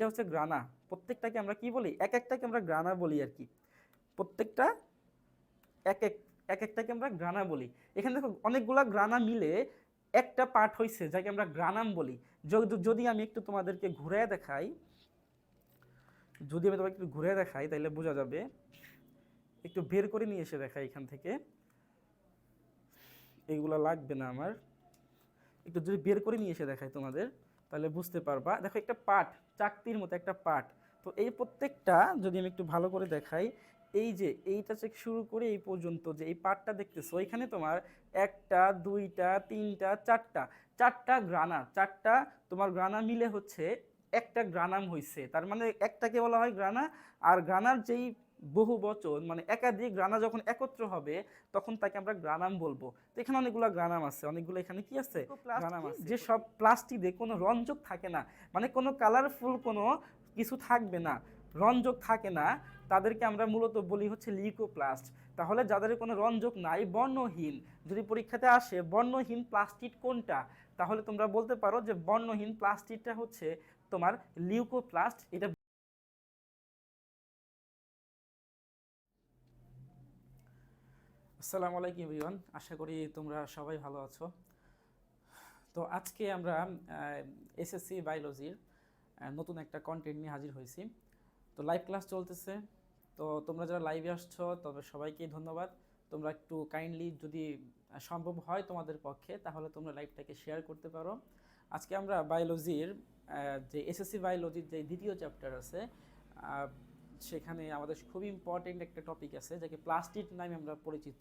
এইটা হচ্ছে গ্রানা। প্রত্যেকটাকে আমরা কি বলি? এক একটাকে আমরা গ্রানা বলি আর কি। প্রত্যেকটা এক এক এক একটাকে আমরা গ্রানা বলি। এখানে দেখো, অনেকগুলা গ্রানা মিলে একটা পার্ট হয়েছে যাকে আমরা গ্রানাম বলি। যদি- আমি একটু তোমাদেরকে ঘুরে দেখাই, যদি আমি তোমাকে একটু ঘুরে দেখাই তাহলে বোঝা যাবে। একটু বের করে নিয়ে এসে দেখাই এখান থেকে। এইগুলা লাগবে না আমার। একটু যদি বের করে নিয়ে এসে দেখাই তোমাদের তাহলে বুঝতে পারবা। দেখো, একটা পাট চাকতির মতো একটা পাট তো এই প্রত্যেকটা যদি আমি একটু ভালো করে দেখাই, এই যে এইটা থেকে শুরু করে এই পর্যন্ত যে এই পাটটা দেখতেছো, এখানে তোমার একটা, দুইটা, তিনটা, চারটা। চারটা গ্রানা চারটা তোমার গ্রানা মিলে হচ্ছে একটা গ্রানাম হইছে। তার মানে একটাকে বলা হয় গ্রানা আর গ্রানার যেই বহু বচন মানে একাধিক গ্রানা যখন একত্র হবে তখন তাকে আমরা গ্রানাম বলব। তো এখানে অনেকগুলো গ্রানাম আছে। অনেকগুলো এখানে কি আছে? গ্রানাম আছে। যে সব প্লাস্টিকে কোনো রঞ্জক থাকে না মানে কোনো কালারফুল কোনো কিছু থাকবে না রঞ্জক থাকে না তাদেরকে আমরা মূলত বলি হচ্ছে লিউকোপ্লাস্ট তাহলে যাদের কোনো রঞ্জক নাই বর্ণহীন যদি পরীক্ষাতে আসে বর্ণহীন প্লাস্টিক কোনটা? তাহলে তোমরা বলতে পারো যে বর্ণহীন প্লাস্টিকটা হচ্ছে তোমার লিউকোপ্লাস্ট এটা আসসালামু আলাইকুম এভরিওয়ান। আশা করি তোমরা সবাই ভালো আছো। তো আজকে আমরা এসএসসি বায়োলজির নতুন একটা কন্টেন্ট নিয়ে হাজির হয়েছি। তো লাইভ ক্লাস চলতেছে। তো তোমরা যারা লাইভে আসছো, তবে সবাইকে ধন্যবাদ। তোমরা একটু কাইন্ডলি যদি সম্ভব হয় তোমাদের পক্ষে, তাহলে তোমরা লাইভটাকে শেয়ার করতে পারো। আজকে আমরা বায়োলজির যে এসএসসি বায়োলজির যে দ্বিতীয় চ্যাপ্টার আছে সেখানে আমাদের খুব ইম্পর্টেন্ট একটা টপিক আছে, যাকে প্লাস্টিক নামে আমরা পরিচিত।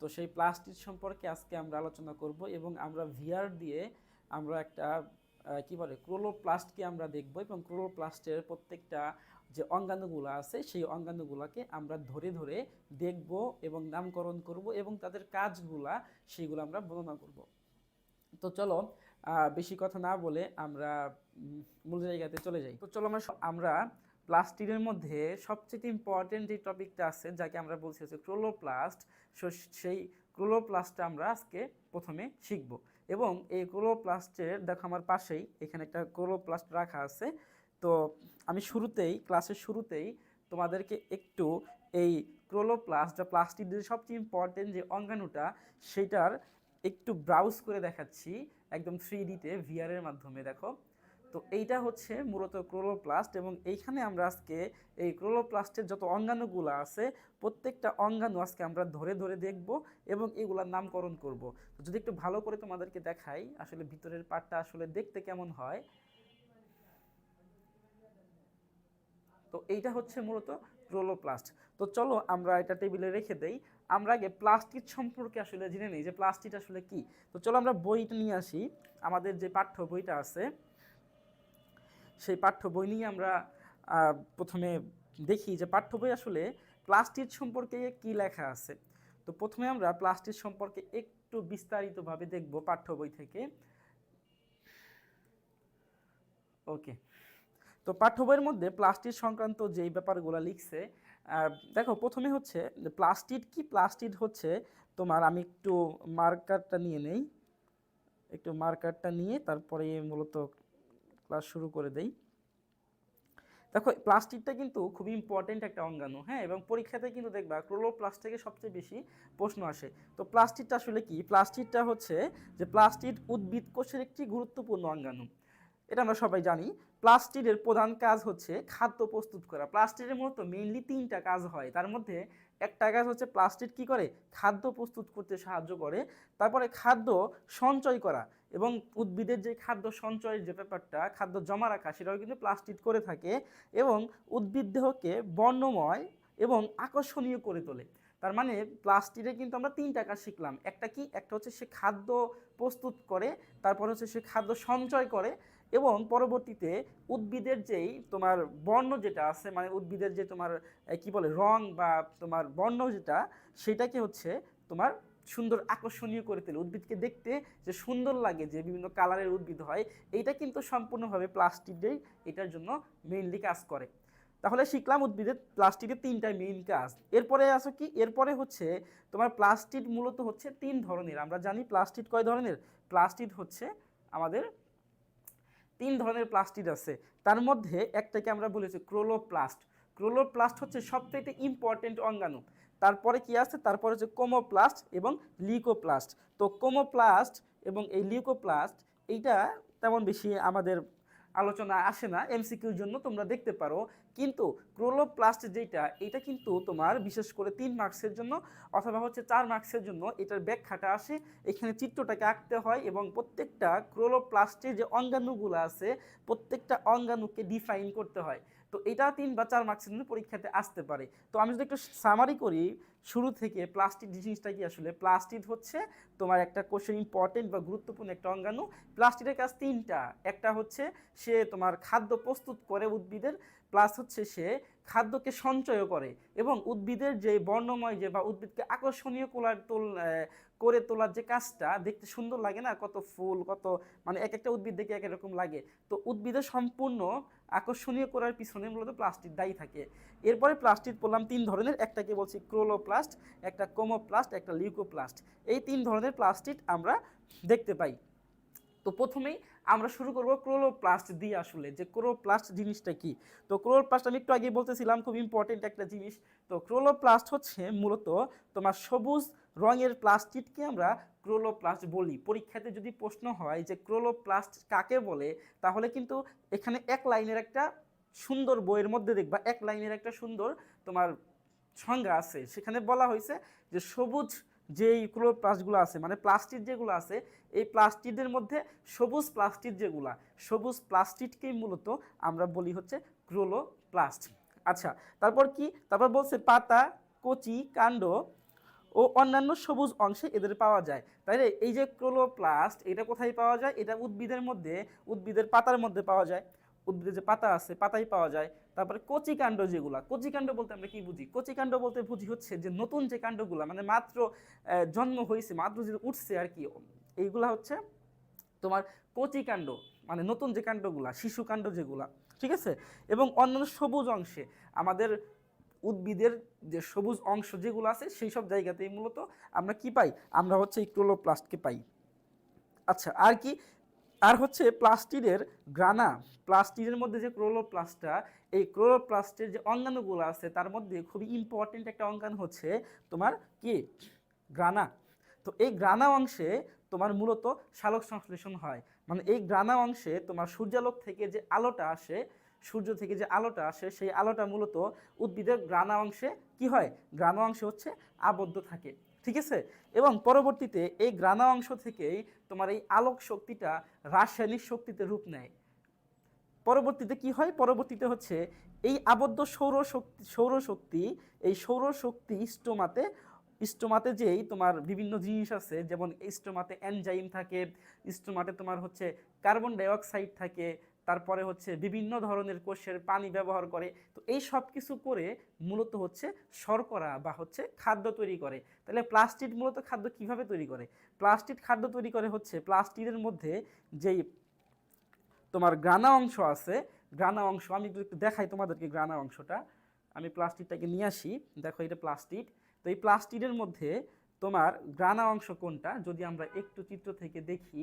তো সেই প্লাস্টিক সম্পর্কে আজকে আমরা আলোচনা করব এবং আমরা ভিআর দিয়ে আমরা একটা কি বলে ক্রোলোপ্লাস্টকে আমরা দেখব এবং ক্রোলোপ্লাস্টের প্রত্যেকটা যে অঙ্গাণুগুলো আছে, সেই অঙ্গাণুগুলোকে আমরা ধরে ধরে দেখব এবং নামকরণ করব এবং তাদের কাজগুলা সেইগুলো আমরা বর্ণনা করব। তো চলো বেশি কথা না বলে আমরা মূল জায়গাতে চলে যাই। তো চলো আমরা প্লাস্টিকের মধ্যে সবচেয়ে ইম্পর্টেন্ট যে টপিকটা আছে, যাকে আমরা বলছি হচ্ছে ক্রোলোপ্লাস্ট সেই ক্রোলোপ্লাস্টটা আমরা আজকে প্রথমে শিখব। এবং এই ক্রোলোপ্লাস্টের দেখো আমার পাশেই এখানে একটা ক্রোলোপ্লাস্ট রাখা আছে। তো আমি শুরুতেই ক্লাসের শুরুতেই তোমাদেরকে একটু এই ক্রোলোপ্লাস্ট যা প্লাস্টিকের সবচেয়ে ইম্পর্টেন্ট যে অঙ্গাণুটা, সেটার একটু ব্রাউজ করে দেখাচ্ছি, একদম থ্রি ডিতে ভিআরের মাধ্যমে, দেখো। তো এইটা হচ্ছে মূলত ক্রোলোপ্লাস্ট এবং এইখানে আমরা আজকে এই ক্রোলোপ্লাস্টের যত অঙ্গাণুগুলো আছে, প্রত্যেকটা অঙ্গাণু আজকে আমরা ধরে ধরে দেখব এবং এগুলার নামকরণ করব। তো যদি একটু ভালো করে তোমাদেরকে দেখাই, আসলে ভিতরের পার্টটা আসলে দেখতে কেমন হয়। তো এইটা হচ্ছে মূলত ক্রোলোপ্লাস্ট। তো চলো আমরা এটা টেবিলে রেখে দেই। আমরা আগে প্লাস্টিক সম্পর্কে আসলে জেনে নিই যে প্লাস্টিক আসলে কি। তো চলো আমরা বইটা নিয়ে আসি। আমাদের যে পাঠ্য বইটা আছে সেই পাঠ্য বই নিয়ে আমরা প্রথমে দেখি যে পাঠ্য বই আসলে প্লাস্টিক সম্পর্কে কি লেখা আছে। তো প্রথমে আমরা প্লাস্টিক সম্পর্কে একটু বিস্তারিতভাবে দেখব পাঠ্য বই থেকে। ওকে। তো পাঠ্য বইয়ের মধ্যে প্লাস্টিক সংক্রান্ত যেই ব্যাপারগুলো লিখছে দেখো প্রথমে হচ্ছে প্লাস্টিক কি? প্লাস্টিক হচ্ছে তোমার আমি একটু মার্কারটা নিয়ে নেই। একটু মার্কারটা নিয়ে তারপরে মূলত ক্লাস শুরু করে দেই। দেখো, প্লাস্টিকটা কিন্তু খুব ইম্পর্টেন্ট একটা অঙ্গাণু হ্যাঁ? এবং পরীক্ষাতে কিন্তু দেখবা ক্লোরোপ্লাস্ট থেকে সবচেয়ে বেশি প্রশ্ন আসে। তো প্লাস্টিকটা আসলে কি? প্লাস্টিকটা হচ্ছে যে প্লাস্টিক উদ্ভিদ কোষের একটি গুরুত্বপূর্ণ অঙ্গাণু। এটা আমরা সবাই জানি। প্লাস্টিকের প্রধান কাজ হচ্ছে খাদ্য প্রস্তুত করা। প্লাস্টিকের মূলত মেইনলি তিনটা কাজ হয়। তার মধ্যে একটা কাজ হচ্ছে প্লাস্টিক কি করে? খাদ্য প্রস্তুত করতে সাহায্য করে। তারপরে খাদ্য সঞ্চয় করা। এবং উদ্ভিদের যে খাদ্য সঞ্চয়ের যে ব্যাপারটা, খাদ্য জমা রাখা, সেটাও কিন্তু প্লাস্টিক করে থাকে এবং উদ্ভিদ দেহকে বর্ণময় এবং আকর্ষণীয় করে তোলে। তার মানে প্লাস্টিকে কিন্তু আমরা তিনটা কাজ শিখলাম। একটা কি? একটা হচ্ছে সে খাদ্য প্রস্তুত করে, তারপর হচ্ছে সে খাদ্য সঞ্চয় করে এবং পরবর্তীতে উদ্ভিদের যেই তোমার বর্ণ যেটা আছে মানে উদ্ভিদের যে তোমার কি বলে, রং বা তোমার বর্ণ যেটা, সেটাকে হচ্ছে তোমার সুন্দর আকর্ষণীয় করে তোলে। উদ্ভিদকে দেখতে যে সুন্দর লাগে, যে বিভিন্ন কালারের উদ্ভিদ হয়, এইটা কিন্তু সম্পূর্ণভাবে প্লাস্টিকের এটার জন্য মেইনলি কাজ করে। তাহলে শিখলাম উদ্ভিদের প্লাস্টিকের তিনটা মেইন কাজ। এরপরে আসো কি? এরপরে হচ্ছে তোমার প্লাস্টিক মূলত হচ্ছে তিন ধরনের। আমরা জানি প্লাস্টিক কয় ধরনের? প্লাস্টিক হচ্ছে আমাদের তিন ধরনের প্লাস্টিক আছে। তার মধ্যে একটাকে আমরা বলেছি ক্রোলোপ্লাস্ট ক্রোলোপ্লাস্ট হচ্ছে সবথেকে ইম্পর্টেন্ট অঙ্গাণু। তারপরে কি আছে তারপরে হচ্ছে কোমোপ্লাস্ট এবং লিউকোপ্লাস্ট তো কোমোপ্লাস্ট এবং এই লিউকোপ্লাস্ট এইটা তেমন বেশি আমাদের আলোচনা আসে না, এমসিকিউর জন্য তোমরা দেখতে পারো। কিন্তু ক্রোলোপ্লাস্ট যেটা, এটা কিন্তু তোমার বিশেষ করে তিন মার্কসের জন্য অথবা হচ্ছে চার মার্কসের জন্য এটার ব্যাখ্যাটা আসে। এখানে চিত্রটাকে আঁকতে হয় এবং প্রত্যেকটা ক্রোলোপ্লাস্টের যে অঙ্গাণুগুলো আছে, প্রত্যেকটা অঙ্গাণুকে ডিফাইন করতে হয়। তো এটা তিন বা চার মার্কসের জন্য পরীক্ষাতে আসতে পারে। তো আমি যদি একটু সামারি করি, শুরু থেকে প্লাস্টিক জিনিসটা কি আসলে? প্লাস্টিক হচ্ছে তোমার একটা কোশ্চেন ইম্পর্টেন্ট বা গুরুত্বপূর্ণ একটা অঙ্গাণু। প্লাস্টিকের কাজ তিনটা। একটা হচ্ছে সে তোমার খাদ্য প্রস্তুত করে উদ্ভিদের প্লাস হচ্ছে সে খাদ্যকে সঞ্চয় করে এবং উদ্ভিদের যে বর্ণময় যে বা উদ্ভিদকে আকর্ষণীয় কোলার তোল করে তোলার যে কাজটা দেখতে সুন্দর লাগে না? কত ফুল, কত মানে এক একটা উদ্ভিদ দেখে এক রকম লাগে। তো উদ্ভিদের সম্পূর্ণ আকর্ষণীয় করার পিছনে মূলত প্লাস্টিক দায়ী থাকে। এরপরে প্লাস্টিক বললাম তিন ধরনের। একটাকে বলছি ক্রোলোপ্লাস্ট, একটা কোমোপ্লাস্ট, একটা লিউকোপ্লাস্ট। এই তিন ধরনের প্লাস্টিক আমরা দেখতে পাই। তো প্রথমেই আমরা শুরু করব ক্রোলোপ্লাস্ট দিয়ে আসলে। যে ক্রোপ্লাস্ট জিনিসটা কি? তো ক্রোলোপ্লাস্ট আমি একটু আগে বলতেছিলাম, খুব ইম্পর্টেন্ট একটা জিনিস। তো ক্রোলোপ্লাস্ট হচ্ছে মূলত তোমার সবুজ রঙের প্লাস্টিককে আমরা ক্রোলোপ্লাস্ট বলি। পরীক্ষাতে যদি প্রশ্ন হয় যে ক্রোলোপ্লাস্ট কাকে বলে, তাহলে কিন্তু এখানে এক লাইনের একটা সুন্দর বইয়ের মধ্যে দেখবা, এক লাইনের একটা সুন্দর তোমার সংজ্ঞা আছে। সেখানে বলা হয়েছে যে সবুজ যেই ক্লোপ্লাস্টগুলো আছে মানে প্লাস্টিক যেগুলো আছে, এই প্লাস্টিকের মধ্যে সবুজ প্লাস্টিক যেগুলা, সবুজ প্লাস্টিককেই মূলত আমরা বলি হচ্ছে ক্রোলোপ্লাস্ট। আচ্ছা তারপর কি? তারপর বলছে পাতা, কচি, কাণ্ড ও অন্যান্য সবুজ অংশে এদের পাওয়া যায়। তাইলে এই যে ক্রোলোপ্লাস্ট, এটা কোথায় পাওয়া যায়? এটা উদ্ভিদের মধ্যে, উদ্ভিদের পাতার মধ্যে পাওয়া যায়। উদ্ভিদের যে পাতা আছে, পাতাই পাওয়া যায়। তারপরে কচি কাণ্ড যেগুলা কচি কাণ্ড বলতে আমরা কি বুঝি? কচি কাণ্ড বলতে বুঝি হচ্ছে যে নতুন যে কাণ্ডগুলা মানে মাত্র জন্ম হয়েছে মাত্র যে উঠছে আর কি, এইগুলা হচ্ছে তোমার কচি কাণ্ড মানে নতুন যে কাণ্ডগুলা, শিশু কাণ্ড যেগুলা, ঠিক আছে? এবং অন্যান্য সবুজ অংশে, আমাদের উদ্ভিদের যে সবুজ অংশ যেগুলো আছে, সেই সব জায়গাতেই মূলত আমরা কি পাই? আমরা হচ্ছে এই ক্লোরোপ্লাস্টকে পাই। আচ্ছা আর কি আর হচ্ছে প্লাস্টিকের গ্রানা প্লাস্টিকের মধ্যে যে ক্লোরোপ্লাস্টটা, এই ক্লোরোপ্লাস্টের যে অঙ্গাণুগুলো আছে, তার মধ্যে খুবই ইম্পর্টেন্ট একটা অঙ্গাণু হচ্ছে তোমার কি? গ্রানা। তো এই গ্রানা অংশে তোমার মূলত সালোক সংশ্লেষণ হয়। মানে এই গ্রানা অংশে তোমার সূর্যালোক থেকে যে আলোটা আসে, সূর্য থেকে যে আলোটা আসে, সেই আলোটা মূলত উদ্ভিদের গ্রানা অংশে কি হয়? গ্রানা অংশে হচ্ছে আবদ্ধ থাকে। ঠিক আছে? এবং পরবর্তীতে এই গ্রানা অংশ থেকেই তোমার এই আলোক শক্তিটা রাসায়নিক শক্তিতে রূপ নেয়। পরবর্তীতে কি হয়? পরবর্তীতে হচ্ছে এই আবদ্ধ সৌর শক্তি সৌরশক্তি এই সৌরশক্তি স্টোমাতে স্টোমাতে যেই তোমার বিভিন্ন জিনিস আছে, যেমন স্টোমাতে এনজাইম থাকে স্টোমাতে তোমার হচ্ছে কার্বন ডাইঅক্সাইড থাকে তারপরে হচ্ছে বিভিন্ন ধরনের কোষের পানি ব্যবহার করে। তো এই সব কিছু করে মূলত হচ্ছে শর্করা বা হচ্ছে খাদ্য তৈরি করে। তাহলে প্লাস্টিক মূলত খাদ্য কীভাবে তৈরি করে? প্লাস্টিক খাদ্য তৈরি করে হচ্ছে প্লাস্টিকের মধ্যে যেই তোমার গ্রানা অংশ আছে গ্রানা অংশ, আমি একটু দেখাই তোমাদেরকে গ্রানা অংশটা। আমি প্লাস্টিকটাকে নিয়ে আসি। দেখো এটা প্লাস্টিক তো এই প্লাস্টিকের মধ্যে তোমার গ্রানা অংশ কোনটা? যদি আমরা একটু চিত্র থেকে দেখি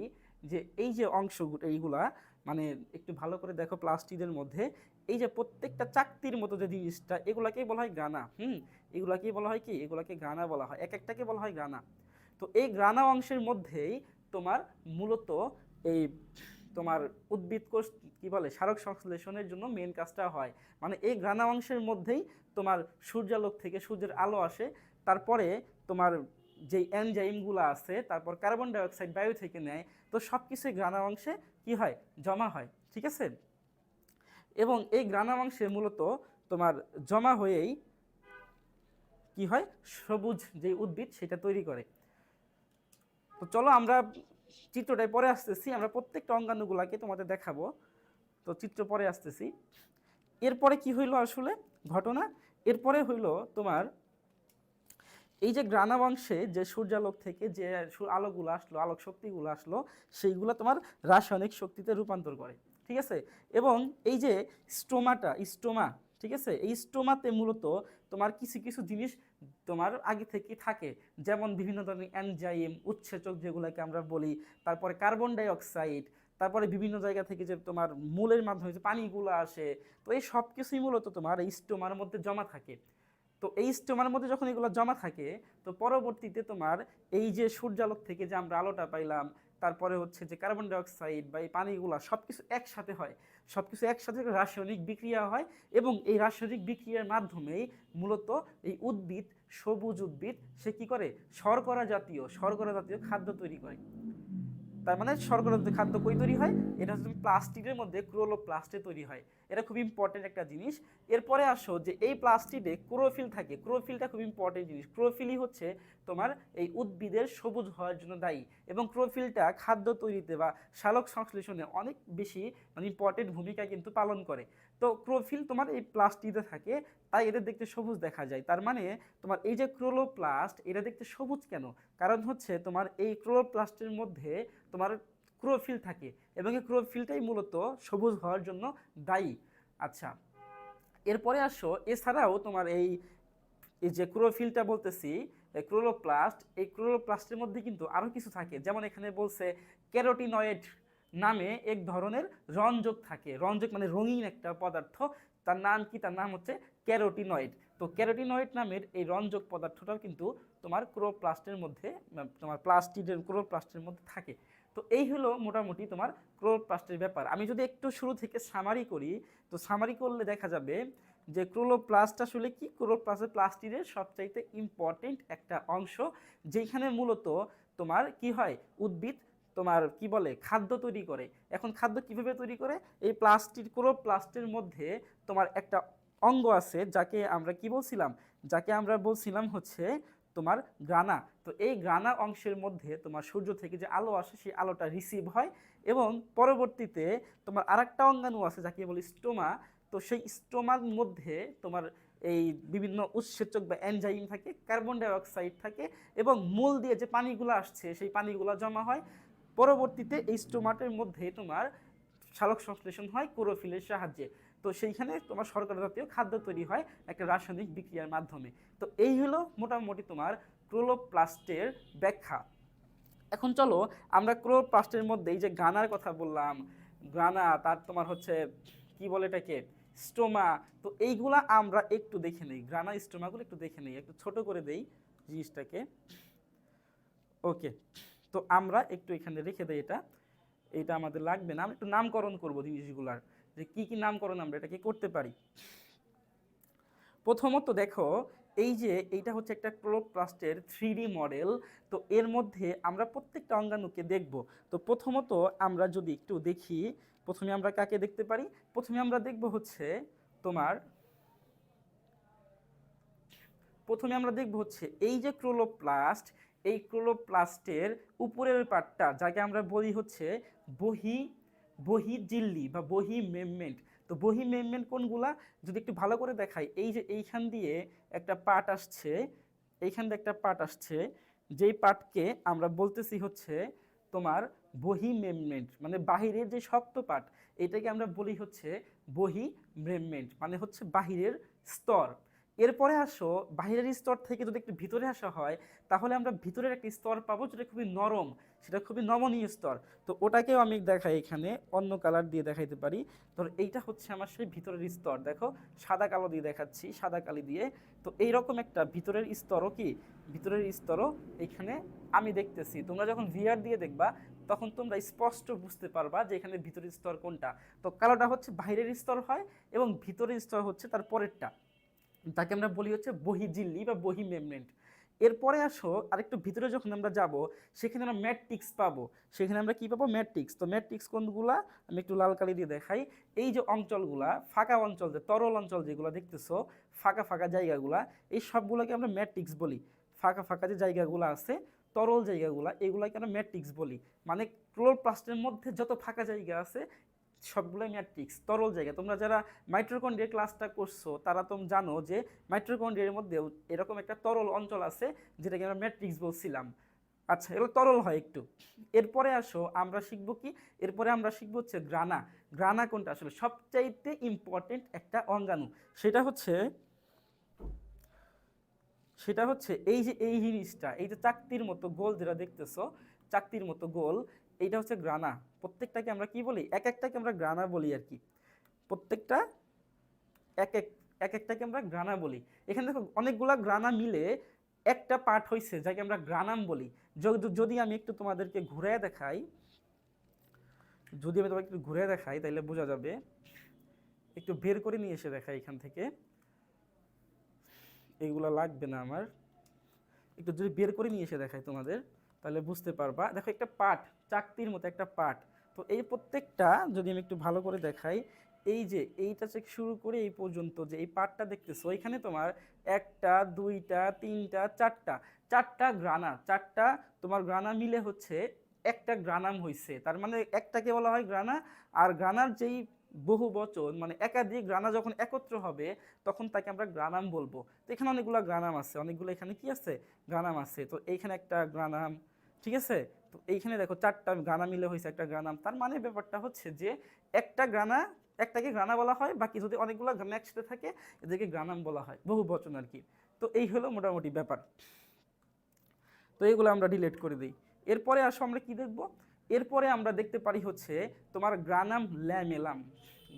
যে এই যে অংশগুলো, এইগুলা মানে একটু ভালো করে দেখো প্লাস্টিকের মধ্যে, এই যে প্রত্যেকটা চাকতির মতো যে জিনিসটা, এগুলাকেই বলা হয় গ্রানা হুম? এগুলাকেই বলা হয় কি? এগুলাকে গ্রানা বলা হয়, এক একটাকে বলা হয় গ্রানা তো এই গ্রানা অংশের মধ্যেই তোমার মূলত এই তোমার উদ্ভিদ কোষ, কী বলে সারক সংশ্লেষণের জন্য মেন কাজটা হয়। মানে এই গ্রানা অংশের মধ্যেই তোমার সূর্যালোক থেকে সূর্যের আলো আসে, তারপরে তোমার যেই এনজাইমগুলো আছে, তারপর কার্বন ডাইঅক্সাইড, বায়ু থেকে নেয়, তো সব কিছুই গ্রানা অংশে কি হয়? জমা হয়, ঠিক আছে? এবং এই গ্রানা অংশে মূলত তোমার জমা হয়েই কি হয়? সবুজ যে উদ্ভিদ সেটা তৈরি করে। তো চলো আমরা চিত্রটায় পরে আসতেছি, আমরা প্রত্যেকটা অঙ্গাণুগুলাকে তোমাদের দেখাবো। তো চিত্র পরে আসতেছি। এরপরে কি হইল আসলে? ঘটনা? এরপরে হইল তোমার এই যে গ্রানা বংশে যে সূর্যালোক থেকে যে আলোগুলো আসলো, আলোক শক্তিগুলো আসলো, সেইগুলো তোমার রাসায়নিক শক্তিতে রূপান্তর করে, ঠিক আছে? এবং এই যে স্টোমাটা, স্টোমা, ঠিক আছে? এই স্টোমাতে মূলত তোমার কিছু কিছু জিনিস তোমার আগে থেকে থাকে, যেমন বিভিন্ন ধরনের অ্যানজাইম উৎসেচক যেগুলোকে আমরা বলি, তারপরে কার্বন ডাই অক্সাইড তারপরে বিভিন্ন জায়গা থেকে যে তোমার মূলের মাধ্যমে যে পানিগুলো আসে, তো এই সব কিছুই মূলত তোমার এই স্টোমার মধ্যে জমা থাকে। তো এই স্টোমার মধ্যে যখন এগুলো জমা থাকে, তো পরবর্তীতে তোমার এই যে সূর্যালোক থেকে যে আমরা আলোটা পাইলাম, তারপরে হচ্ছে যে কার্বন ডাইঅক্সাইড বা এই পানিগুলো সব কিছু একসাথে হয়। সব কিছু একসাথে রাসায়নিক বিক্রিয়া হয় এবং এই রাসায়নিক বিক্রিয়ার মাধ্যমেই মূলত এই উদ্ভিদ, সবুজ উদ্ভিদ, সে কী করে? শর্করা জাতীয় শর্করা জাতীয় খাদ্য তৈরি করে। তার মানে শর্করা খাদ্য কই তৈরি হয়? এটা হচ্ছে প্লাস্টিকের মধ্যে ক্রোলোপ্লাস্টে তৈরি হয়। এটা খুব ইম্পর্টেন্ট একটা জিনিস। এরপরে আসো যে এই প্লাস্টিকে ক্রোফিল থাকে। ক্রোফিলটা খুব ইম্পর্টেন্ট জিনিস। ক্লোরোফিলই হচ্ছে তোমার এই উদ্ভিদের সবুজ হওয়ার জন্য দায়ী এবং ক্রোফিলটা খাদ্য তৈরিতে বা শালক সংশ্লেষণে অনেক বেশি মানে ইম্পর্টেন্ট ভূমিকা কিন্তু পালন করে। তো ক্লোরোফিল তোমার এই প্লাস্টিতে থাকে, তাই এদের দেখতে সবুজ দেখা যায়। তার মানে তোমার এই যে ক্রোলোপ্লাস্ট এটা দেখতে সবুজ কেন? কারণ হচ্ছে তোমার এই ক্রোলোপ্লাস্টের মধ্যে তোমার ক্লোরোফিল থাকে এবং এই ক্লোরোফিলটাই মূলত সবুজ হওয়ার জন্য দায়ী। আচ্ছা এরপরে আসো, এছাড়াও তোমার এই এই যে ক্লোরোফিলটা বলতেছি ক্লোরোপ্লাস্ট, এই ক্লোরোপ্লাস্টের মধ্যে কিন্তু আরও কিছু থাকে। যেমন এখানে বলছে ক্যারোটিনয়েড নামে এক ধরনের রঞ্জক থাকে। রঞ্জক মানে রঙিন একটা পদার্থ। তার নাম কি? তার নাম হচ্ছে ক্যারোটিনয়েড। তো ক্যারোটিনয়েড নামের এই রঞ্জক পদার্থটাও কিন্তু তোমার ক্লোরোপ্লাস্টের মধ্যে তোমার প্লাস্টিকের ক্লোরোপ্লাস্টের মধ্যে থাকে। তো এই হলো মোটামুটি তোমার ক্লোরোপ্লাস্টের ব্যাপার। আমি যদি একটু শুরু থেকে সামারি করি, তো সামারি করলে দেখা যাবে যে ক্লোরোপ্লাস্ট আসলে কি? ক্লোরোপ্লাস্টের প্লাস্টিকের সবচাইতে ইম্পর্টেন্ট একটা অংশ যেখানে মূলত তোমার কি হয়? উদ্ভিদ তোমার কি বলে, খাদ্য তৈরি করে। এখন খাদ্য কীভাবে তৈরি করে? এই প্লাস্টিক ক্লোরোপ্লাস্টের মধ্যে তোমার একটা অঙ্গ আছে যাকে আমরা কি বলছিলাম? যাকে আমরা বলছিলাম হচ্ছে তোমার গ্রানা তো এই গ্রানা অংশের মধ্যে তোমার সূর্য থেকে যে আলো আসে, সেই আলোটা রিসিভ হয় এবং পরবর্তীতে তোমার আরেকটা অঙ্গাণু আছে যাকে বলি স্টোমা তো সেই স্টোমার মধ্যে তোমার এই বিভিন্ন উৎসেচক বা এনজাইম থাকে কার্বন ডাইঅক্সাইড থাকে এবং মূল দিয়ে যে পানিগুলো আসছে, সেই পানিগুলো জমা হয়। পরবর্তীতে এই স্টোমাটের মধ্যে তোমার সালোক সংশ্লেষণ হয় ক্লোরোফিলের সাহায্যে। তো সেইখানে তোমার শর্করা জাতীয় খাদ্য তৈরি হয় একটা রাসায়নিক বিক্রিয়ার মাধ্যমে। তো এই হলো মোটামুটি তোমার ক্লোরোপ্লাস্টের ব্যাখ্যা। এখন চলো আমরা ক্লোরোপ্লাস্টের মধ্যে এই যে গানার কথা বললাম, গানা, তার তোমার হচ্ছে কি বলে এটাকে? স্টোমা। তো এইগুলা আমরা একটু দেখে নেই গ্রানা স্টোমাগুলো একটু দেখে নেই, একটু ছোট করে দেই জিনিসটাকে। ওকে। তো আমরা একটু এখানে রেখে দেই এটা। এটা আমাদের লাগবে না। আমরা একটু নামকরণ করব জিনিসগুলার। যে কি কি নামকরণ আমরা এটাকে করতে পারি। প্রথমত দেখো, এই যে এইটা হচ্ছে একটা ক্লোরোপ্লাস্টের থ্রি মডেল। তো এর মধ্যে আমরা প্রত্যেকটা অঙ্গাণুকে দেখব। তো প্রথমত আমরা যদি একটু দেখি, প্রথমে আমরা কাকে দেখতে পারি? প্রথমে আমরা দেখব হচ্ছে তোমার, প্রথমে আমরা দেখব হচ্ছে এই যে ক্লোরোপ্লাস্ট এই ক্লোরোপ্লাস্টের উপরের পার্টটা যাকে আমরা বলি হচ্ছে বহি বহি জিল্লি বা বহি মেমমেন্ট তো বহি মেমমেন্ট কোনগুলা? যদি একটু ভালো করে দেখাই, এই যে এইখান দিয়ে একটা পার্ট আসছে, এইখান দিয়ে একটা পার্ট আসছে, যেই পার্টকে আমরা বলতেছি হচ্ছে তোমার বহি মেমমেন্ট মানে বাহিরের যে শক্ত পার্ট এটাকে আমরা বলি হচ্ছে বহি মেমমেন্ট মানে হচ্ছে বাহিরের স্তর। এরপরে আসো, বাহিরের স্তর থেকে যদি একটু ভিতরে আসা হয়, তাহলে আমরা ভিতরের একটা স্তর পাবো যেটা খুবই নরম, সেটা খুবই নমনীয় স্তর। তো ওটাকেও আমি দেখাই এখানে, অন্য কালার দিয়ে দেখাইতে পারি। ধর এইটা হচ্ছে আমার সেই ভিতরের স্তর, দেখো, সাদা কালো দিয়ে দেখাচ্ছি, সাদা কালি দিয়ে। তো এইরকম একটা ভিতরের স্তরও কি? ভিতরের স্তরও এখানে আমি দেখতেছি। তোমরা যখন ভিআর দিয়ে দেখবা, তখন তোমরা স্পষ্ট বুঝতে পারবা যে এখানে ভিতরের স্তর কোনটা। তো কালোটা হচ্ছে বাইরের স্তর হয় এবং ভিতরের স্তর হচ্ছে তার পরেরটা। তাকে আমরা বলি হচ্ছে বহিজিল্লি বা বহি মেমমেন্ট এরপরে আসো, আরেকটু ভিতরে যখন আমরা যাব, সেখানে আমরা ম্যাট্রিক্স পাবো। সেখানে আমরা কি পাবো? ম্যাট্রিক্স। তো ম্যাট্রিক্স কোনগুলা? আমি একটু লাল কালি দিয়ে দেখাই। এই যে অঞ্চলগুলা, ফাঁকা অঞ্চল যে, তরল অঞ্চল যেগুলো দেখতেছো, ফাঁকা ফাঁকা জায়গাগুলা, এই সবগুলোকে আমরা ম্যাট্রিক্স বলি। ফাঁকা ফাঁকা যে জায়গাগুলো আছে, তরল জায়গাগুলা, এগুলাকে আমরা ম্যাট্রিক্স বলি। মানে ক্লোরোপ্লাস্টের মধ্যে যত ফাঁকা জায়গা আছে সবগুলোই ম্যাট্রিক্স তরল জায়গা। তোমরা যারা মাইট্রোকন্ড্রিয়ার ক্লাসটা করছ, তারা তো জানো যে মাইট্রোকন্ড্রিয়ার মধ্যেও এরকম একটা তরল অঞ্চল আছে, যেটাকে আমরা ম্যাট্রিক্স বলছিলাম। আচ্ছা এগুলো তরল হয় একটু। এরপরে আসো, আমরা শিখব কি? এরপরে আমরা শিখব হচ্ছে গ্রানা। গ্রানা কোনটা? আসলে সবচাইতে ইম্পর্টেন্ট একটা অঙ্গাণু। সেটা হচ্ছে সেটা হচ্ছে এই যে এই জিনিসটা, এই যে চাকতির মতো গোল যেটা দেখতেছো, চাকতির মতো গোল এইটা হচ্ছে গ্রানা। প্রত্যেকটাকে আমরা কি বলি? এক একটাকে আমরা গ্রানা বলি আর কি। প্রত্যেকটা এক এক এক একটাকে আমরা গ্রানা বলি। এখানে দেখো, অনেকগুলা গ্রানা মিলে একটা পার্ট হয়েছে যাকে আমরা গ্রানাম বলি। যদি- যদি আমি একটু তোমাদেরকে ঘুরে দেখাই, যদি আমি তোমাকে একটু ঘুরে দেখাই তাহলে বোঝা যাবে। একটু বের করে নিয়ে এসে দেখাই এখান থেকে। এগুলা লাগবে না আমার। একটু যদি বের করে নিয়ে এসে দেখাই তোমাদের। তাহলে বুঝতে পারবা। দেখো একটা পাট, চাকতির মতো একটা পাট। তো এই প্রত্যেকটা যদি আমি একটু ভালো করে দেখাই, এই যে এইটা থেকে শুরু করে এই পর্যন্ত যে এই পাটটা দেখতেছো, এখানে তোমার একটা, দুইটা, তিনটা, চারটা। চারটা গ্রানা চারটা তোমার গ্রানা মিলে হচ্ছে একটা গ্রানাম হইছে। তার মানে একটাকে বলা হয় গ্রানা আর গ্রানার যেই বহু বচন মানে একাধিক গ্রানা যখন একত্র হবে, তখন তাকে আমরা গ্রানাম বলব। তো এখানে অনেকগুলো গ্রানাম আছে। অনেকগুলো এখানে কি আছে? গ্রানাম আছে। তো এইখানে একটা গ্রানাম, ঠিক আছে? তো এইখানে দেখো চারটা গ্রানা মিলে হয়েছে একটা গ্রানাম। তার মানে ব্যাপারটা হচ্ছে যে একটা গ্রানা, একটাকে গ্রানা বলা হয়, বাকি যদি অনেকগুলো গ্রানা একসাথে থাকে, এদেরকে গ্রানাম বলা হয়। বহু বচন আর কি। তো এই হলো মোটামুটি ব্যাপার। তো এইগুলো আমরা ডিলেট করে দিই। এরপরে আসো আমরা কি দেখব? এরপরে আমরা দেখতে পারি হচ্ছে তোমার গ্রানাম ল্যামেলাম।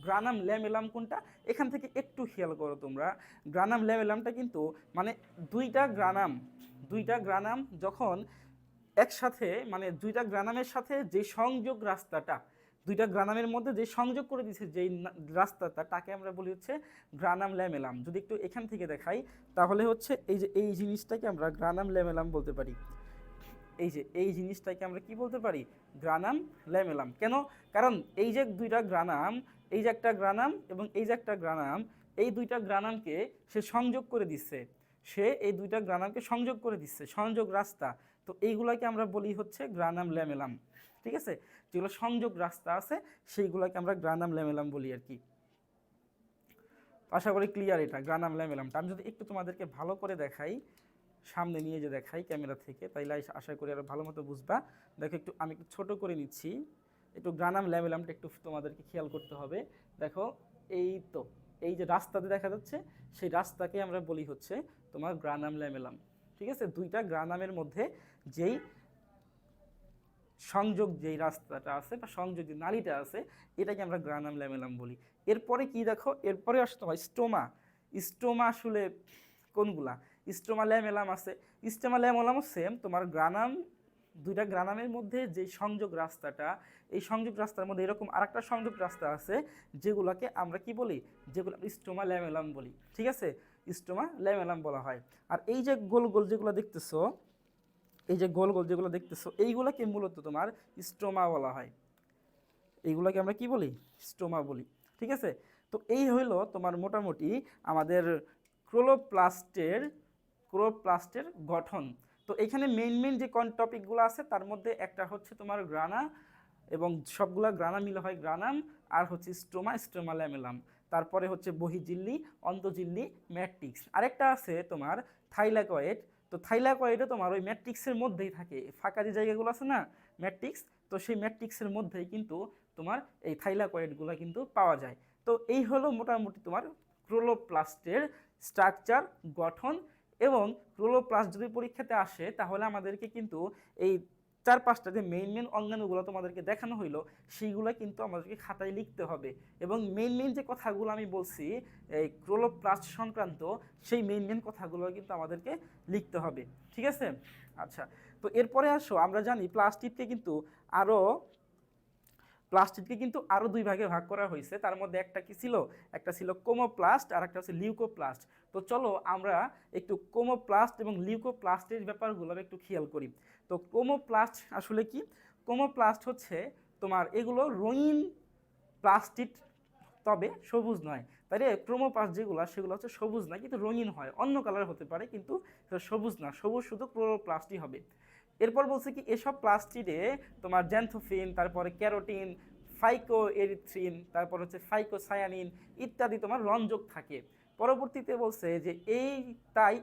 গ্রানাম ল্যামেলাম কোনটা? এখান থেকে একটু খেয়াল করো তোমরা। গ্রানাম ল্যামেলামটা কিন্তু মানে দুইটা গ্রানাম দুইটা গ্রানাম যখন একসাথে মানে দুইটা গ্রানামের সাথে যে সংযোগ রাস্তাটা, দুইটা গ্রানামের মধ্যে যে সংযোগ করে দিচ্ছে যেই রাস্তাটা, তাকে আমরা বলি হচ্ছে গ্রানাম ল্যামেলাম। যদি একটু এখান থেকে দেখাই, তাহলে হচ্ছে এই যে এই জিনিসটাকে আমরা গ্রানাম ল্যামেলাম বলতে পারি। এই যে, এই জিনিসটাকে আমরা কি বলতে পারি? Granum lamellum. কেন? কারণ এই যে দুইটা গ্রানাম, এই যে একটা গ্রানাম এবং এই যে একটা গ্রানাম, এই দুইটা গ্রানামকে সে সংযোগ করে দিচ্ছে। সে এই দুইটা গ্রানামকে সংযোগ করে দিচ্ছে, সংযোগ রাস্তা। তো এইগুলাকে আমরা বলি হচ্ছে গ্রানাম ল্যামেলাম। ঠিক আছে? যেগুলো সংযোগ রাস্তা আছে, সেইগুলোকে আমরা গ্রানাম ল্যামেলাম বলি আর কি। আশা করি ক্লিয়ার এটা, গ্রানাম ল্যামেলামটা। আমি যদি একটু তোমাদেরকে ভালো করে দেখাই সামনে নিয়ে যে দেখাই ক্যামেরা থেকে। তাইলে আশা- আশা করি আরও ভালো মতো বুঝবা। দেখো একটু, আমি একটু ছোটো করে নিচ্ছি। একটু গ্রানাম ল্যামেলামটা একটু তোমাদেরকে খেয়াল করতে হবে। দেখো, এই তো, এই যে রাস্তাতে দেখা যাচ্ছে, সেই রাস্তাকে আমরা বলি হচ্ছে তোমার গ্রানাম ল্যামেলাম। ঠিক আছে? দুইটা গ্রানামের মধ্যে যেই সংযোগ যেই রাস্তাটা আছে বা সংযোগ যে নালীটা আছে, এটাকে আমরা গ্রানাম ল্যামেলাম বলি। এরপরে কি দেখো? এরপরে আসতে হয় স্টোমা। স্টোমা আসলে কোনগুলা? স্টোমা ল্যামেলাম আছে। স্টোমা ল্যামেলামও সেম তোমার গ্রানাম, দুইটা গ্রানামের মধ্যে যে সংযোগ রাস্তাটা, এই সংযোগ রাস্তার মধ্যে এরকম আরেকটা সংযোগ রাস্তা আছে, যেগুলোকে আমরা কি বলি? যেগুলো স্টোমা ল্যামেলাম বলি। ঠিক আছে? স্টোমা ল্যামেলাম বলা হয়। আর এই যে গোল গোল যেগুলো দেখতেছো, এই যে গোল গোল যেগুলো দেখতেছো, এইগুলোকে মূলত তোমার স্টোমা বলা হয়। এইগুলোকে আমরা কি বলি? স্টোমা বলি। ঠিক আছে? তো এই হইল তোমার মোটামুটি আমাদের ক্রোলোপ্লাস্টের ক্রোপ্লাস্টের গঠন। তো এখানে মেইন মেইন যে কন টপিকগুলো আছে, তার মধ্যে একটা হচ্ছে তোমার গ্রানা এবং সবগুলা গ্রানা মিলে হয় গ্রানাম, আর হচ্ছে স্টোমা স্টোমা ল্যামেলাম তারপরে হচ্ছে বহিজিল্লি অন্তজিল্লি ম্যাট্রিক্স। আরেকটা আছে তোমার থাইলাকয়েড। তো থাইলাকয়েডও তোমার ওই ম্যাট্রিক্সের মধ্যেই থাকে। ফাঁকা যে জায়গাগুলো আছে না, ম্যাট্রিক্স, তো সেই ম্যাট্রিক্সের মধ্যেই কিন্তু তোমার এই থাইলাকয়েডগুলো কিন্তু পাওয়া যায়। তো এই হলো মোটামুটি তোমার ক্রোলোপ্লাস্টের স্ট্রাকচার গঠন এবং ক্রোলোপ্লাস্ট যদি পরীক্ষাতে আসে, তাহলে আমাদেরকে কিন্তু এই চার পাঁচটা যে মেইন মেইন অঙ্গাণুগুলো তোমাদেরকে দেখানো হইল, সেইগুলো কিন্তু আমাদেরকে খাতায় লিখতে হবে। এবং মেইন মেইন যে কথাগুলো আমি বলছি, এই ক্রোলোপ্লাস্ট সংক্রান্ত, সেই মেইন মেইন কথাগুলো কিন্তু আমাদেরকে লিখতে হবে। ঠিক আছে? আচ্ছা তো এরপরে আসো, আমরা জানি প্লাস্টিককে কিন্তু আরও প্লাস্টিককে কিন্তু আরও দুই ভাগে ভাগ করা হয়েছে। তার মধ্যে একটা কি ছিল? একটা ছিল কোমোপ্লাস্ট আর একটা হচ্ছে লিউকোপ্লাস্ট। তো চলো আমরা একটু কোমোপ্লাস্ট এবং লিউকোপ্লাস্টের ব্যাপারগুলো একটু খেয়াল করি। তো কোমোপ্লাস্ট আসলে কি? কোমোপ্লাস্ট হচ্ছে তোমার এগুলো রঙিন প্লাস্টিক তবে সবুজ নয়। তাই ক্রোমোপ্লাস্ট যেগুলো, সেগুলো হচ্ছে সবুজ না, কিন্তু রঙিন হয়। অন্য কালার হতে পারে, কিন্তু সবুজ না। সবুজ শুধু ক্লোরোপ্লাস্টই হবে। এরপর বলছে কি, এসব প্লাস্টিডে তোমার জ্যান্থোফিন, তারপরে ক্যারোটিন ফাইকো এরিথ্রিন তারপর হচ্ছে ফাইকোসায়ানিন ইত্যাদি তোমার রঞ্জক থাকে। পরবর্তীতে বলছে যে এই তাই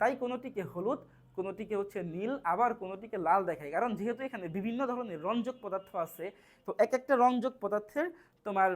তাই কোনোটিকে হলুদ, কোনোটিকে হচ্ছে নীল, আবার কোনোটিকে লাল দেখায়। কারণ যেহেতু এখানে বিভিন্ন ধরনের রঞ্জক পদার্থ আছে, তো এক একটা রঞ্জক পদার্থের তোমার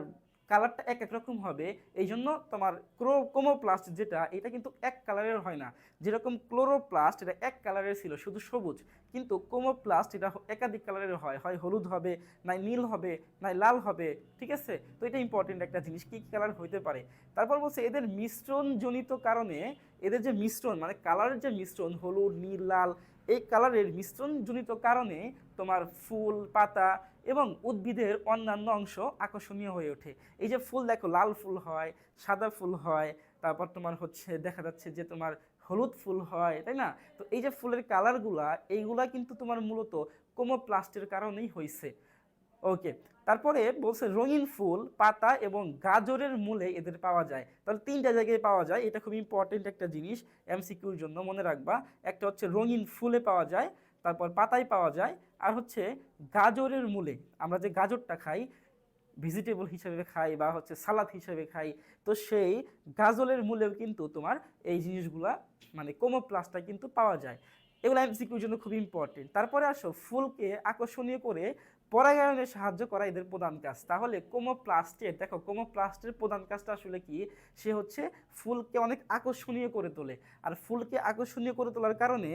কালারটা এক এক রকম হবে। এই জন্য তোমার ক্রো, ক্রোমোপ্লাস্ট যেটা, এটা কিন্তু এক কালারের হয় না। যেরকম ক্লোরোপ্লাস্ট, এটা এক কালারের ছিল, শুধু সবুজ। কিন্তু কোমোপ্লাস্ট এটা একাধিক কালারের হয়। হয় হলুদ হবে, নাই নীল হবে, নাই লাল হবে, ঠিক আছে? তো এটা ইম্পর্টেন্ট একটা জিনিস, কী কী কালার হইতে পারে? তারপর বলছে এদের মিশ্রণজনিত কারণে, এদের যে মিশ্রণ মানে কালারের যে মিশ্রণ, হলুদ, নীল, লাল এই কালারের মিশ্রণজনিত কারণে তোমার ফুল, পাতা এবং উদ্ভিদের অন্যান্য অংশ আকর্ষণীয় হয়ে ওঠে। এই যে ফুল দেখো, লাল ফুল হয়, সাদা ফুল হয়, তারপর তোমার হচ্ছে দেখা যাচ্ছে যে তোমার হলুদ ফুল হয়, তাই না? তো এই যে ফুলের কালারগুলা, এইগুলা কিন্তু তোমার মূলত কোমোপ্লাস্টের কারণেই হয়েছে ওকে তারপরে বলছে রঙিন ফুল, পাতা এবং গাজরের মূলে এদের পাওয়া যায়। তাহলে তিনটা জায়গায় পাওয়া যায়। এটা খুব ইম্পর্টেন্ট একটা জিনিস এমসিকিউর জন্য মনে রাখবা। একটা হচ্ছে রঙিন ফুলে পাওয়া যায়, তারপর পাতায় পাওয়া যায়, আর হচ্ছে গাজরের মূলে। আমরা যে গাজরটা খাই ভেজিটেবল হিসেবে খাই বা হচ্ছে সালাদ হিসেবে খাই, তো সেই গাজলের মূলেও কিন্তু তোমার এই জিনিসগুলা মানে কোমোপ্লাসটা কিন্তু পাওয়া যায়। এগুলো এমসিকিউর জন্য খুব ইম্পর্টেন্ট তারপরে আসো ফুলকে আকর্ষণীয় করে পরাগায়নে সাহায্য করা এদের প্রধান কাজ। তাহলে কোমোপ্লাস্টের দেখো কোমোপ্লাস্টের প্রধান কাজটা আসলে কি? সে হচ্ছে ফুলকে অনেক আকর্ষণীয় করে তোলে। আর ফুলকে আকর্ষণীয় করে তোলার কারণে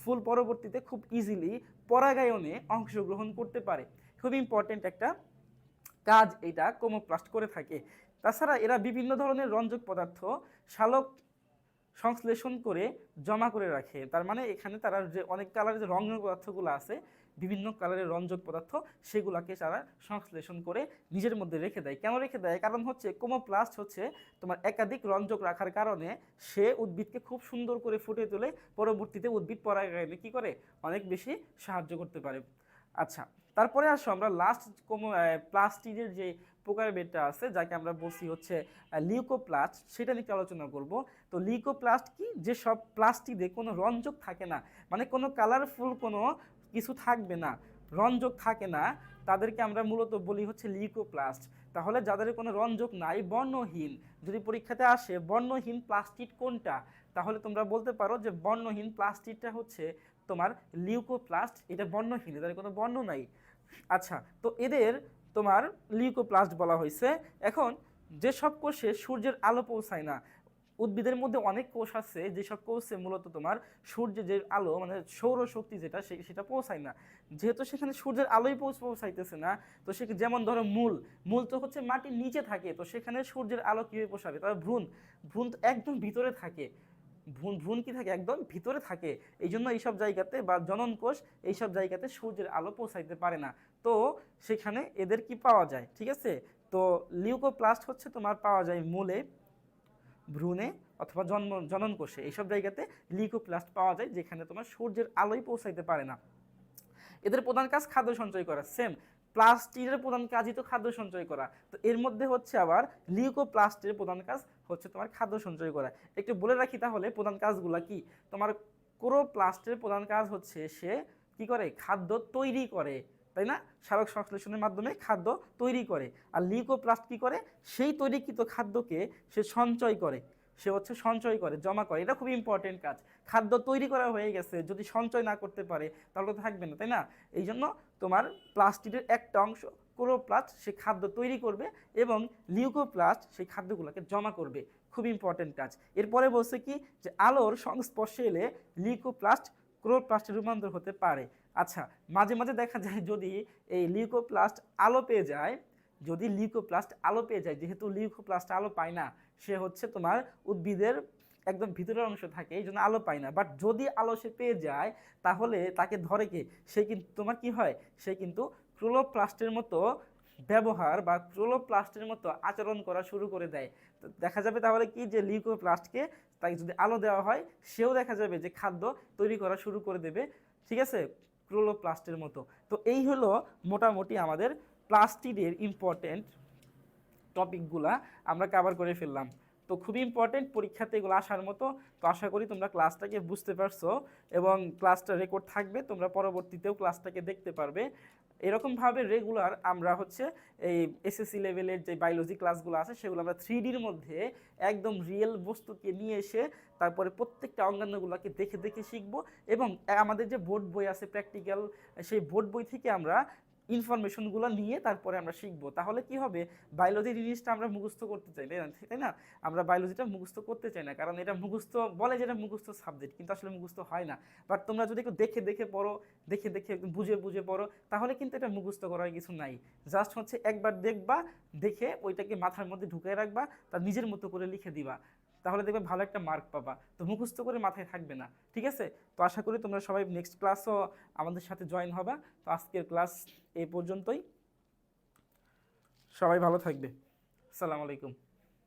ফুল পরবর্তীতে খুব ইজিলি পরাগায়নে অংশগ্রহণ করতে পারে। খুব ইম্পর্টেন্ট একটা কাজ এটা কোমোপ্লাস্ট করে থাকে। তাছাড়া এরা বিভিন্ন ধরনের রঞ্জক পদার্থ শালক সংশ্লেষণ করে জমা করে রাখে। তার মানে এখানে তারা যে অনেক কালারের যে রঙের পদার্থগুলো আছে বিভিন্ন কালারের রঞ্জক পদার্থ সেগুলোকে তারা সংশ্লেষণ করে নিজের মধ্যে রেখে দেয়। কেন রেখে দেয়? কারণ হচ্ছে কোমোপ্লাস্ট হচ্ছে তোমার একাধিক রঞ্জক রাখার কারণে সে উদ্ভিদকে খুব সুন্দর করে ফুটে তোলে, পরবর্তীতে উদ্ভিদ পরাগায়নে কি করে? অনেক বেশি সাহায্য করতে পারে। আচ্ছা তারপরে আসো আমরা লাস্ট কোমো প্লাস্টিকের যে প্রকার বেডটা আছে, যাকে আমরা বলছি হচ্ছে লিউকোপ্লাস্ট সেটা নিয়ে আলোচনা করব। তো লিউকোপ্লাস্ট কি? যে সব প্লাস্টিকে কোনো রঞ্জক থাকে না মানে কোনো কালারফুল কোনো কিছু থাকবে না রঞ্জক থাকে না, তাদেরকে আমরা মূলত বলি হচ্ছে লিউকোপ্লাস্ট তাহলে যাদের কোনো রঞ্জক নাই, বর্ণহীন, যদি পরীক্ষাতে আসে, বর্ণহীন প্লাস্টিক কোনটা? তাহলে তোমরা বলতে পারো যে বর্ণহীন প্লাস্টিকটা হচ্ছে তোমার লিউকোপ্লাস্ট, এটা বর্ণহীন, এদের কোনো বর্ণ নাই। আচ্ছা তো এদের তোমার লিউকোপ্লাস্ট বলা হয়েছে। এখন যেসব কোষে সূর্যের আলো পৌঁছায় না উদ্ভিদের মধ্যে অনেক কোষ আছে, যেসব কোষে মূলত তোমার সূর্যের যে আলো মানে সৌরশক্তি যেটা সেটা পৌঁছায় না। যেহেতু সেখানে সূর্যের আলোই পৌঁছ, পৌঁছাইতেছে না, তো সে যেমন ধরো মূল মূল তো হচ্ছে মাটির নিচে থাকে, তো সেখানে সূর্যের আলো কীভাবে পোষাবে তবে ভ্রূণ ভ্রূণ তো একদম ভিতরে থাকে। ভ্রূণ ভ্রূণ কি থাকে? একদম ভিতরে থাকে। এই জন্য এইসব জায়গাতে বা জনন কোষ এইসব জায়গাতে সূর্যের আলো পৌঁছাইতে পারে না। তো সেখানে এদের কি পাওয়া যায়? ঠিক আছে? তো লিউকোপ্লাস্ট হচ্ছে তোমার পাওয়া যায় মূলে। ভ্রূণে অথবা জন্ম জনন কোষে এইসব জায়গাতে লিউকোপ্লাস্ট পাওয়া যায় যেখানে তোমার সূর্যের আলোই পৌঁছাইতে পারে না। এদের প্রধান কাজ খাদ্য সঞ্চয় করা। সেম প্লাস্টিকের প্রধান কাজই তো খাদ্য সঞ্চয় করা। তো এর মধ্যে হচ্ছে আবার লিউকোপ্লাস্টের প্রধান কাজ হচ্ছে তোমার খাদ্য সঞ্চয় করা। একটু বলে রাখি তাহলে, প্রধান কাজগুলা কি? তোমার ক্লোরোপ্লাস্টের প্রধান কাজ হচ্ছে সে কি করে? খাদ্য তৈরি করে। তাই না? সারক সংশ্লেষণের মাধ্যমে খাদ্য তৈরি করে। আর লিউকোপ্লাস্ট কী করে? সেই তৈরিকৃত খাদ্যকে সে সঞ্চয় করে। সে হচ্ছে সঞ্চয় করে, জমা করে। এটা খুব ইম্পর্টেন্ট কাজ। খাদ্য তৈরি করা হয়ে গেছে, যদি সঞ্চয় না করতে পারে, তাহলে তো থাকবে না, তাই না? এই জন্য তোমার প্লাস্টিকের একটা অংশ ক্লোরোপ্লাস্ট সে খাদ্য তৈরি করবে এবং লিউকোপ্লাস্ট সেই খাদ্যগুলোকে জমা করবে। খুব ইম্পর্টেন্ট কাজ। এরপরে বলছে কি? যে আলোর সংস্পর্শে এলে লিউকোপ্লাস্ট ক্লোরোপ্লাস্টে রূপান্তর হতে পারে। আচ্ছা মাঝে মাঝে দেখা যায় যদি এই লিউকোপ্লাস্ট আলো পেয়ে যায়, যদি লিউকোপ্লাস্ট আলো পেয়ে যায়, যেহেতু লিউকোপ্লাস্ট আলো পায় না, সে হচ্ছে তোমার উদ্ভিদের একদম ভিতরের অংশ থাকে, এই জন্য আলো পায় না। বাট যদি আলো সে পেয়ে যায়, তাহলে তাকে ধরে কে? সে কিন্তু, তোমার কি হয়? সে কিন্তু ক্লোরোপ্লাস্টের মতো ব্যবহার বা ক্লোরোপ্লাস্টের মতো আচরণ করা শুরু করে দেয়। তো দেখা যাবে তাহলে কি যে লিউকোপ্লাস্টকে তাকে যদি আলো দেওয়া হয়, সেও দেখা যাবে যে খাদ্য তৈরি করা শুরু করে দেবে। ঠিক আছে? ক্লোরোপ্লাস্টের মতো। তো এই হলো মোটামুটি আমাদের প্লাস্টিডের ইম্পর্টেন্ট টপিকগুলা আমরা কাভার করে ফেললাম। তো খুবই ইম্পর্টেন্ট পরীক্ষাতে এগুলো আসার মতো। তো আশা করি তোমরা ক্লাসটাকে বুঝতে পারছ এবং ক্লাসটা রেকর্ড থাকবে। তোমরা পরবর্তীতেও ক্লাসটাকে দেখতে পারবে। এরকমভাবে রেগুলার আমরা হচ্ছে এই এসএসসি লেভেলের যে বায়োলজি ক্লাসগুলো আছে, সেগুলো আমরা থ্রি ডির মধ্যে একদম রিয়েল বস্তুকে নিয়ে এসে তারপরে প্রত্যেকটা অঙ্গাঙ্গগুলোকে দেখে দেখে শিখব এবং আমাদের যে বোর্ড বই আছে প্র্যাকটিক্যাল সেই বোর্ড বই থেকে আমরা ইনফরমেশনগুলো নিয়ে তারপরে আমরা শিখব। তাহলে কি হবে? বায়োলজি জিনিসটা আমরা মুখস্থ করতে চাই, তাই না? আমরা বায়োলজিটা মুখস্থ করতে চাই না, কারণ এটা মুখস্থ, বলে যে এটা মুখস্থ সাবজেক্ট কিন্তু আসলে মুখস্থ হয় না। বাট তোমরা যদি একটু দেখে দেখে পড়ো, দেখে দেখে বুঝে বুঝে পড়ো, তাহলে কিন্তু এটা মুখস্থ করার কিছু নাই। জাস্ট হচ্ছে একবার দেখবা, দেখে ওইটাকে মাথার মধ্যে ঢুকিয়ে রাখবা তার নিজের মতো করে লিখে দিবা। তাহলে দেখবে ভালো একটা মার্ক পাবা। তো মুখস্থ করে মাথায় থাকবে না, ঠিক আছে? তো আশা করি তোমরা সবাই নেক্সট ক্লাসও আমাদের সাথে জয়েন হবা। তো আজকের ক্লাস এ পর্যন্তই। সবাই ভালো থাকবে। সালাম আলাইকুম।